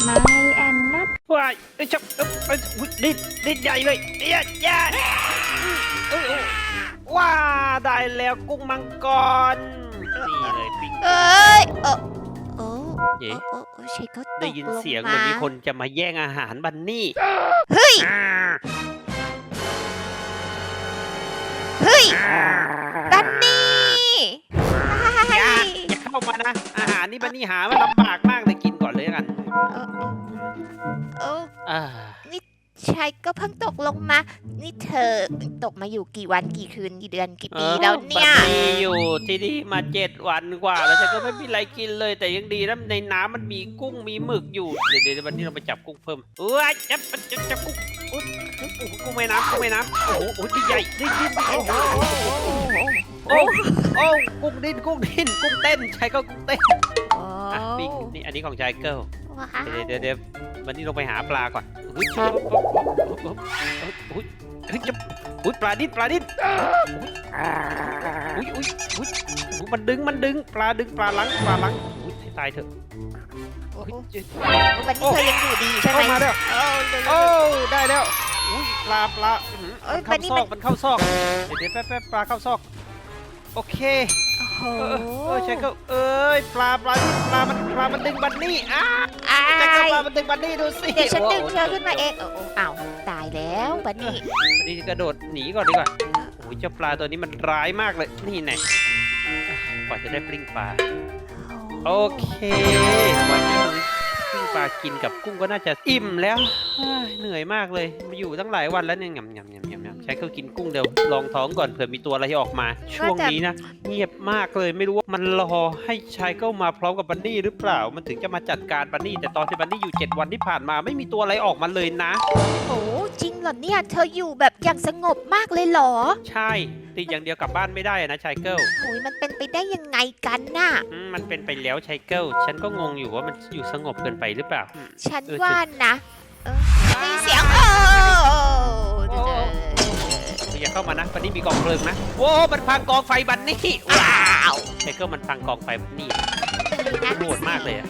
ไม่แอนนัทว้ายเอ้ยจับเอ้ยเอ้ยอุ๊ยดิ้นดิ้นใหญ่เลยเอ้ยยาเอ้ยโอ้ว้าได้แล้วกุ้งมังกรนี่เลยปิ้งเอ้ยเออโอ้เอ๊ะโอ้โอ้ใช่ก็ตกได้ยินเสียงลเหมือนมีคนจะมาแย่งอาหารบันนี่เฮ้ยอ่าเฮ้ยอ่าบันนี่อย่าอย่าเข้ามานะอาหารนี่บันนี่หามาลำบากมากเลยกินก่ อนเลยละกันเอออ่าชายก็เพิ่งตกลงมา นี่เธอตกมาอยู่กี่วันกี่คืนกี่เดือนกี่ปีแล้วเนี่ยบัดนี่อยู่ที่นี่มาเจ็ดวันกว่า แล้วฉันก็ไม่มีอะไรกินเลย แต่ยังดีนะในน้ำมันมีกุ้งมีหมึกอยู่ เดี๋ยวเดี๋ยววันนี้เราไปจับกุ้งเพิ่มเอ้ยจับจับจับกุ้งอุ๊ยโอ้โหกุ้งแม่น้ำกุ้งแม่น้ำโอ้โหโอ้โหดิ้นใหญ่ดิ้นดิ้นดิ้นโอ้โหโอ้โหโอ้โหกุ้งดิ้นกุ้งดิ้นกุ้งเต้นใช้ก็กุ้งเต้น อะนี่นี่อันนี้ของชายเกิลว้าวเดี๋ยวเดี๋ยวเดี๋ยววันนี้ลงไปหาปลาก่อนอุ้ยอุ้ยอุ้ยจะอุ้ยปลาดิ้นปลาดิ้นอุ้ยอุ้ยอุ้ยอุ้ยมันดึงมันดึงปลาดึงปลาลังปลาลังอุ้ยให้ตายเถอะโอ้อุ้ยโหวันนี้เธอยังอยู่ดีใช่ไหมเข้ามาแล้วโอ้ได้แล้วอุ้ยปลาปลาอื้อหือเอ้ยมันเข้าปลานี่ซมัอนกมันเข้าซอกเดี๋ยวเดี๋ยวแป๊บแป๊บปลาเข้าซอกโอเคโอ้โห เออเออใช่ก็เอ้ยปลาปลาดิ้นปลามันปลามันดึงบันนี่อ้าอ้าใช่ก็ยปลามันดึงบันนี่ดูสิเดี๋ยวฉันดึงโอ้โหเธอขึ้นมาเองโอ้โหอ้าวตายแล้วบันนี่วันนี้กระโดดหนีก่อนดีกว่าโอ้ยเจ้าปลาตัวนี้มันร้ายมากเลยนี่แน่อะกว่าจะได้ปลิ้งปลาโอเควันนี้ปลิ้งปลากินกับกุ้งก็น่าจะอิ่มแล้วเฮ้ยเหนื่อยมากเลยมาอยู่ตั้งหลายวันแล้วเนี่ยยำยำยำยำยำ ใช้เขากินกุ้งเดี๋ยวลองท้องก่อนเผื่อมีตัวอะไรออกมา ช่วงนี้นะเงียบมากเลยไม่รู้ว่ามันรอให้ชายเข้ามาพร้อมกับบันนี่หรือเปล่า มันถึงจะมาจัดการบันนี่แต่ตอนที่บันนี่อยู่เจ็ดวันที่ผ่านมาไม่มีตัวอะไรออกมาเลยนะ โอ้จริงเหรอเนี่ยเธออยู่แบบอย่างสงบมากเลยเหรอ ใช่ติดอย่างเดียวกลับบ้านไม่ได้อะนะชายเกิลโอ้ยมันเป็นไปได้ยังไงกันน่ะอืมมันเป็นไปแล้วชายเกิลฉันก็งงอยู่ว่ามันอยู่สงบเกินไปหรือเปล่าอืมฉันเออว่าฉันนะเออมีเสียงโอ้โอ้ อย่าเข้ามานะบันนี่มีกองเพลิงนะโว้มันพังกองไฟบันนี่ว้าวชายเกิลมันพังกองไฟบันนี่โหดมากเลยอะ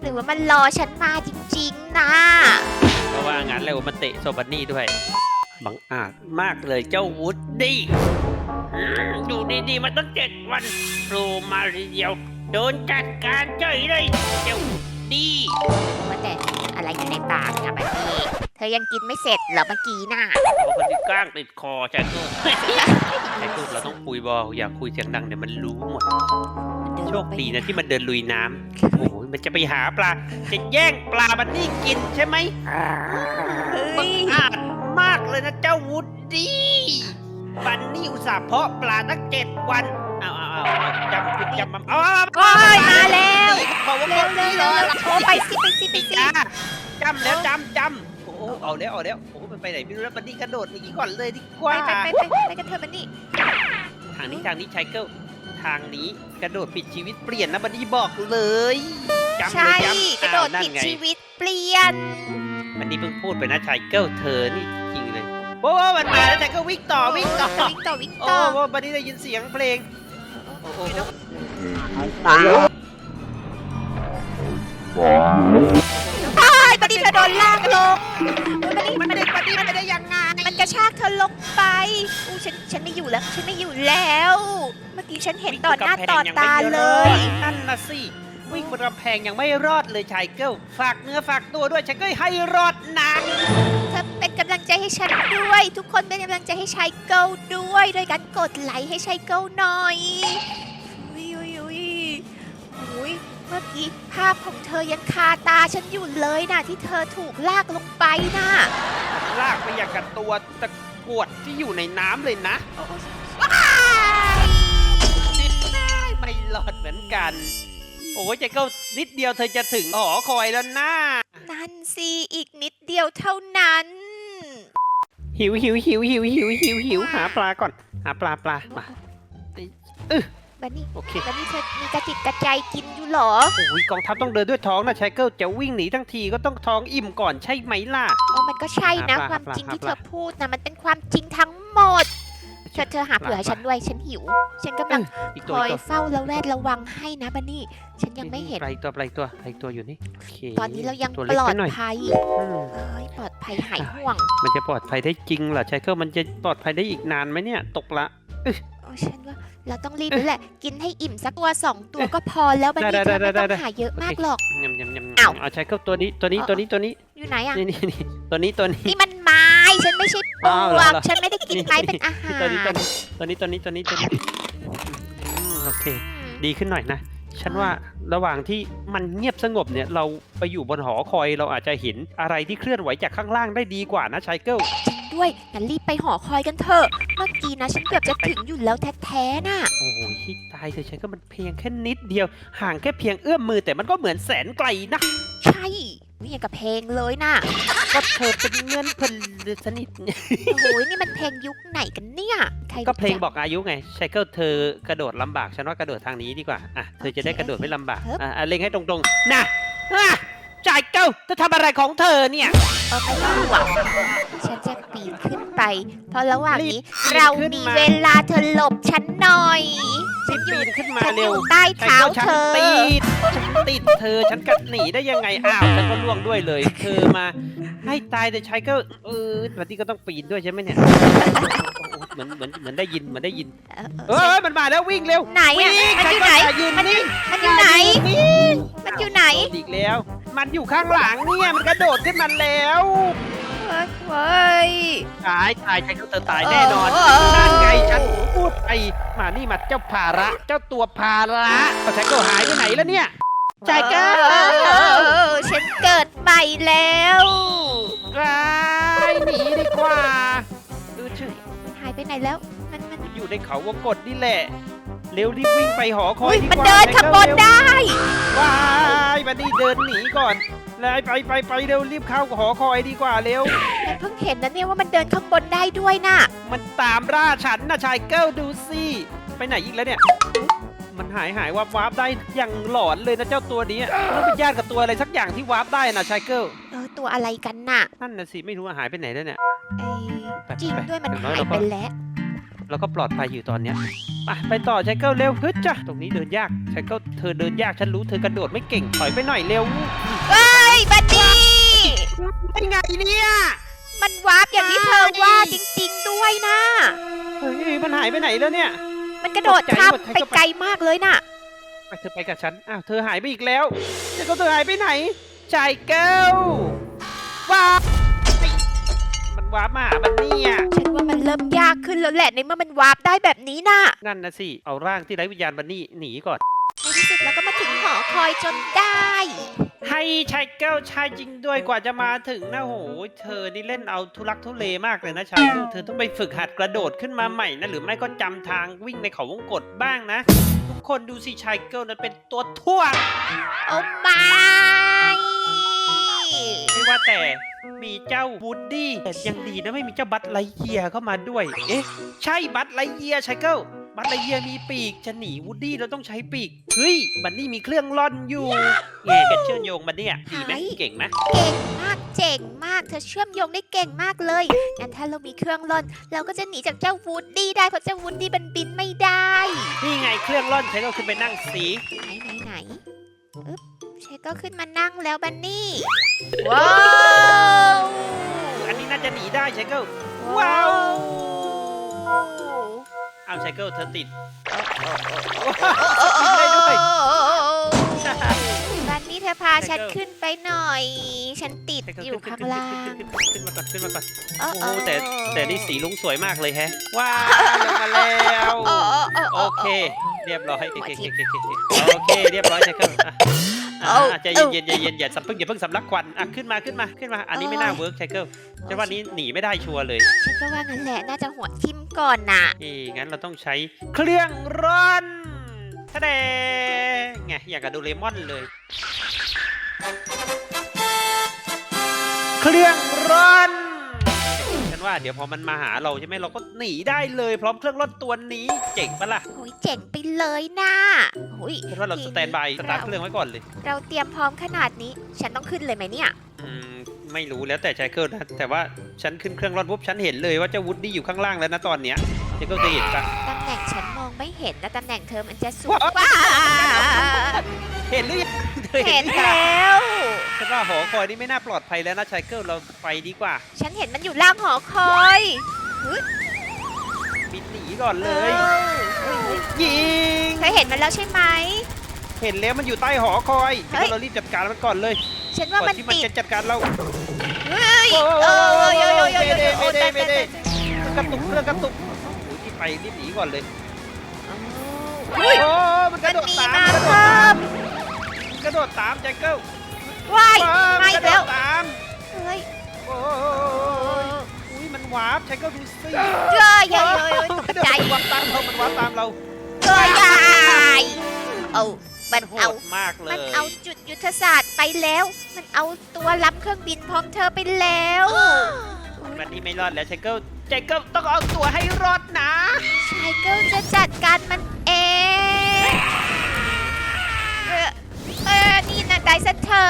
หรือว่ามันรอฉันมาจริงๆนะเพราะว่างั้นแล้วมันเตะโซบันนี่ด้วยบังอาจมากเลยเจ้าวูดดี้อืมอยู่ดีๆมาตั้งเจ็ดวันโผล่มาทีเดียวโดนจัดการเฉยเลยเจ้าวูดดี้ว่าแต่อะไรอยู่ในปากนะบันนี่เธอยังกินไม่เสร็จเหรอเมื่อกี้น่ะเพราะคนที่ก้างติดคอชายเกิลชายเกิลเราต้องคุยบอลอย่าคุยเสียงดังเดี๋ยวมันรู้หมด โชคดีนะที่มันเดินลุยน้ำโอ้ยมันจะไปหาปลา จะแย่งปลาบันนี่กินใช่ไหมเฮ้บังยอาจมากเลยนะเจ้าวูดดี้บันนี่อุตส่าห์เพาะปลาตั้งเจ็ดวันเอาเอาเอาเอาจำจำมันเอาเอาโอ้ยมาแล้วบอกว่าเร็วคนเร็วนี้เร็เลวยโอ้ไปสิไปสิไปสิจ้าจำแล้วจำจำโอ้โหเอาแล้วเอาแล้วโอ้โหมันไปไหนไม่รู้แล้วบันนี่กระโดดหนีก่อนเลยดีกไปว่า ไปไปไปไปกันเถอะบันนี่ทางนี้ทางนี้ชายเกิลทางนี้กระโดดผิดชีวิตเปลี่ยนนะบันนี่บอกเลยจำเลใช่ยจำกระโดดอ้าวนั่นผิดไงชีวิตเปลี่ยน บันนี่เพิ่งพูดไปนะชายเกิลเธอนี่จริงเลยโอ้มันมาแล้วชายเกิลวิ่งต่อวิ่งต่อวิ่งต่อวิ่งโอ้ต่อโหบันนี่ได้ยินเสียงเพลงโอ้โหไอ้บัน นี่เธอโดนลากลงบันนี่มันเด็กบันนี่มันไม่ได้ยังไงมันกระชากเธอลงไปอู้ฉันฉันไม่อยู่แล้ว ฉันไม่อยู่แล้ว เมื่อกี้ฉันเห็นต่อหน้าต่อตาเลย นั่นนะสิ วิ่งบนกำแพงยังไม่รอดเลยชายเกิลฝากเนื้อฝากตัวด้วยชายเกิลให้รอดนะเธอเป็นกำลังใจให้ฉันด้วย ทุกคนเป็นกำลังใจให้ชายเกิลด้วย โดยการกดไลค์ให้ชายเกิลหน่อยอุ้ย ภาพของเธอยังคาตาฉันอยู่เลยนะที่เธอถูกลากลงไปนะลากไปอย่างกับตัวตะกรวดที่อยู่ในน้ำเลยนะว้ายไม่รอดเหมือนกัน โอ้ยชายเกิลนิดเดียวเธอจะถึงหอคอยแล้วนะนั่นสิอีกนิดเดียวเท่านั้น หิวหิวหิวหิวหิวหิวหิวหาปลาก่อน หาปลาปลามา บันนี่โอเคบันนี่เธอมีกระติกกระใจกินอยู่เหรอ โอ้ยกองทัพต้องเดินด้วยท้องนะชายเกิลจะวิ่งหนีทั้งทีก็ต้องท้องอิ่มก่อนใช่ไหมล่ะ โอ้มันก็ใช่นะหาปลาความจริงหาปลาที่เธอพูดนะมันเป็นความจริงทั้งหมด เธอเธอหาเผื่อให้ฉันด้วยฉันหิว ฉันกำลังอีกคตัวอยอีกตัวเฝ้าระแวดระวังให้นะบันนี่ ฉันยังไม่เห็น ปลาอีกตัวปลาอีกตัวปลาอีกตัวอยู่นี่โอเคตอนนี้เรายังตัวปเล็กลอไปดหน่อยภัยอืมเอ้ยปลอดภัยหายห่วงมันจะปลอดภัยได้จริงเหรอชายเกิลมันจะปลอดภัยได้อีกนานไหมเนี่ย ตกละ โอ้ฉันว่า เราต้องรีบแล้วแหละ กินให้อิ่มสักตัวสองตัวก็พอแล้วบันนี่ได้เธอได้ไม่ต้องได้หาเยอะมากหรอก ยำยำยำอ้าว เอาชายเกิลตัวนี้ตัวนี้อ๋อตัวนี้ตัวนี้อยู่ไหนอะนี่นี่นี่ตัวนี้ตัวนี้ นี่มันไม้ ฉันไม่ใช่ปอ้าวลเหรวอกเหรอ ฉันไม่ได้กินไม้เป็นอาหารตัวนี้ตัวนี้ตัวนี้ตัวนี้ตัวนี้ตัวนี้อืมโอเค อืม ดีขึ้นหน่อยนะ ฉันว่าระหว่างที่มันเงียบสงบเนี่ย เราไปอยู่บนหอคอยเราอาจจะเห็นอะไรที่เคลื่อนไหวจากข้างล่างได้ดีกว่านะชายเกิลจริง ด้วยงั้นรีบไปหอคอยกันเถอะ เมื่อกี้นะฉันเกือบจะถึงอยู่แล้วแท้ๆน่ะ โอ้โหที่ตายเธอชายเกิลมันเพียงแค่นิดเดียว ห่างแค่เพียงเอื้อมมือแต่มันก็เหมือนแสนไกลนะ ใช่นี่อย่างกับเพลงเลยน่ะ ก็เธอเป็นเงื่อนเพื่อนสนิทโอ้โหนี่มันเพลงยุคไหนกันเนี่ยใครก็เพลงรู้บจัอกอายุไงชายเกิลเธอกระโดดลำบาก ฉันว่ากระโดดทางนี้ดีกว่า อะ เธอจะได้กระโดดไม่ลำบาก อะอะเล็งให้ตรงๆ น่ะอะชายเกิลเธอทำอะไรของเธอเนี่ยเอาไม่ต้องห่วงฉัน จะปีนขึ้นไป เพราะระหว่างนี้รีบเราขึ้นมีมา เวลาเธอหลบฉันหน่อยรีบปีนขึ้นมาฉันอเร็วยู่ใต้เท้าฉัเธอติดฉันติดเธอฉันกัดหนีได้ยังไงอ้าวฉันก็ล่วงด้วยเลย เธอมาให้ตายแต่ชายเกิลเออวันนี้ก็ต้องปีนด้วยใช่ไหมเนี่ยโอ้โหเหมือนเหมือนเหมือนได้ยินเหมือนได้ยินเออเออมันมาแล้ววิ่งเร็วไหนอะวิ่งมันอยู่ไหนชายเกิลอย่ายืนนิ่งมันอยู่ไหนนิ่งมันอยู่ไหนอีกแล้ว มันอยู่ข้างหลังเนี่ยมันกระโดดขึ้นมาแล้ว เฮ้ย ตายตายชายเกิลเธอตายแน่นอนเออ นั่นไงฉันพูดไปมานี่มาเจ้าภาระ เจ้าตัวภาระก็ชายเกิลหายไปไหนแล้วเนี่ยชายเกิลเออฉันเกิดใหม่แล้ว กลายหนีดีกว่าเออชื่อมันหายไปไหนแล้ว มันมันอยู่ในเขาวงกฏนี่แหละ เร็วรีบวิ่งไปหอคออุ้ยยดีกว่ามันเดินชยข้างบนเร็วได้ว้ายบันนี่เดินหนีก่อน เลยไปไปไปเร็วรีบเข้าหอคอยดีกว่าเร็วฉันเพิ่งเห็นนะเนี่ยว่ามันเดินข้างบนได้ด้วยน่ะ มันตามล่าฉันนะชายเกิลดูสิไปไหนอีกแล้วเนี่ย มันหายหายวับวับได้อย่างหลอนเลยนะเจ้าตัวนี้ต้องเป็นญาติกับตัวอะไรสักอย่างที่วับได้นะชายเกิลเออตัวอะไรกันน่ะนั่นน่ะสิไม่รู้ว่าหายไปไหนแล้วเนี่ยเอ้ยไปจริงไปด้วยมันอย่างน้อยหายเราก็ไปแล้วเราก็ปลอดภัยอยู่ตอนเนี้ยไปไปต่อชายเกิลเร็วฮึดจ้ะตรงนี้เดินยากชายเกิลเธอเดินยากฉันรู้เธอกระโดดไม่เก่งถอยไปหน่อยเร็วเฮ้ย บัดดี้ไอ้ไงเนี่ยมันวาร์ปอย่างที่เธอว่าจริง ๆ ด้วยนะ เฮ้ยมันหายไปไหนแล้วเนี่ย มันกระโดดตกใจข้ามหมดใครไปก็ไปไกลมากเลยน่ะ ไปเธอไปกับฉัน อ้าว เธอหายไปอีกแล้วชายเกิลเธอหายไปไหนชายเกิลว้าวมันวาร์ปมาหามันเนี่ยฉันว่ามันเริ่มยากขึ้นแล้วแหละในเมื่อมันวาร์ปได้แบบนี้น่ะ นั่นนะสิ เอาร่างที่ไร้วิญญาณบันนี่หนีก่อน ในที่สุดเราก็มาถึงหอคอยจนได้ให้ ชายเกิลชายจริงด้วยกว่าจะมาถึงนะโหเธอนี่เล่นเอาทุลักทุเลมากเลยนะชายเกิลเธอต้องไปฝึกหัดกระโดดขึ้นมาใหม่นะหรือไม่ก็จำทางวิ่งในเขาวงกตบ้างนะ ทุกคนดูสิชายเกิลนั้นเป็นตัวท่วง โอ้ไม่ไม่ว่าแต่มีเจ้าวูดดี้แต่ยังดีนะไม่มีเจ้าบัตไลเยียร์เข้ามาด้วย เอ๊ะ ใช่บัตไลเยียร์ชายเกิล บัตไลเยียร์มีปีก จะหนีวูดดี้เราต้องใช้ปีก เฮ้ย บันนี่มีเครื่องล่อนอยู่แง่กันเชื่อมโยงมันเนี่ยดีไหมเก่งไหมเก่งมากเจ๋งมาก เธอเชื่อมโยงได้เก่งมากเลย งั้นถ้าเรามีเครื่องร่อน เราก็จะหนีจากเจ้าวูดดี้ได้เพราะเจ้าวูดดี้มันบินไม่ได้ นี่ไงเครื่องล่อนชายเกิลขึ้นไปนั่งสีไหนไหนไหนอึ๊บเชคก็ขึ้นมานั่งแล้วบันนี่ ว้าว อันนี้น่าจะหนีได้ชายเกิลว้าว เอาชายเกิลเธอติดบินได้ด้วยบันนี่เธอพาฉันขึ้นไปหน่อย ฉันติดชายเกิลอยู่ขึ้นข้างล่างขึ้นขึ้นขึ้นขึ้นมาก่อนขึ้นมาก่อนโอ้โอ้โหแต่แต่นี่สีลุงสวยมากเลยแฮะ ว้าวลงมาแล้วโอ้โอ้โอเค เรียบร้อยโอเคโอเคโอเคโอเคเรียบร้อยใช่ครับ อะอะอะใจเย็นๆใจเย็นๆอย่าสับเพิ่งอย่าเพิ่งสำลักควันอะขึ้นมาขึ้นมาขึ้นมา อันนี้ไม่น่าเวิร์กไชเกิลฉันว่านี้หนีไม่ได้ชัวร์เลย ฉันก็ว่างั้นแหละน่าจะหัวทิ่มก่อนน่ะนี่งั้นเราต้องใช้เครื่องร่อนทะเดไงอย่างกับโดูเลมอนเลย เครื่องร่อนฉัน ว่าเดี๋ยวพอมันมาหาเราใช่ไหมเราก็หนีได้เลยพร้อมเครื่องร่อนตัวนี้เจ๋งปะล่ะโอ้ยเจ๋งไปเลยนะโอ้ยฉันว่าเราสแตนบายสตาร์ทเครื่องไว้ก่อนเลย เราเตรียมพร้อมขนาดนี้ ฉันต้องขึ้นเลยไหมเนี่ย อืมไม่รู้แล้วแต่ชายเกิลนะแต่ว่าฉันขึ้นเครื่องร่อนปุ๊บฉันเห็นเลยว่าเจ้าวูดดี้อยู่ข้างล่างแล้วนะตอนเนี้ย เก็จะเห็นปะตำแหน่งฉันมองไม่เห็นนะตำแหน่งเธอมันจะสูงว้าวกว่าเห็นหรือยังเธอเห็นหรือยังแล้วฉันว่าหอคอยนี่ไม่น่าปลอดภัยแล้วนะชายเกิลเราไปดีกว่า ฉันเห็นมันอยู่ล่างหอคอยบินหนีก่อนเลยออยิงเธอเห็นมันแล้วใช่ไหมเห็นแล้วมันอยู่ใต้หอคอยเฮ้ยเรารีบจัดการมันก่อนเลยฉันก่ว่าอนมันที่มันติดจะจัดการเราเฮ้ยโอ้โหเออโยโยโยโยโยไม่ได้ไม่ได้โอ้ตายตายตายกระตุกเรื่องกระตุกโอ้ยรีบ ไปรีบหนีก่อนเลยเฮ้ยโอ้มันกมัระนโดดมีตามมามันกระโดดเพิ่ตามมมันกระโดดตามแจ็คเกิลว้ายว้าวมาอีกแล้วนระโดดตามเฮ้ยโอ้ยอุ้ยมันวาร์ปแจ็คเกิลดูสิเย้ยเย้ยเย้ยเย้ยตกใจมันวาร์ปตามเรามันวาร์ปตามเราเย้ยยายเอามันโหเอาดมากเลย มันเอาจุดยุทธศาสตร์ไปแล้ว มันเอาตัวรับเครื่องบินพร้อมเธอไปแล้วมันนี่ไม่รอดแล้วแจ็คเกิลแจเกิลต้องเอาตัวให้รอดนะชายเกิลจะจัดการมันเอง เออเออนี่นะได้ซะเธอ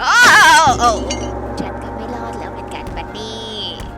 โอ้โอ้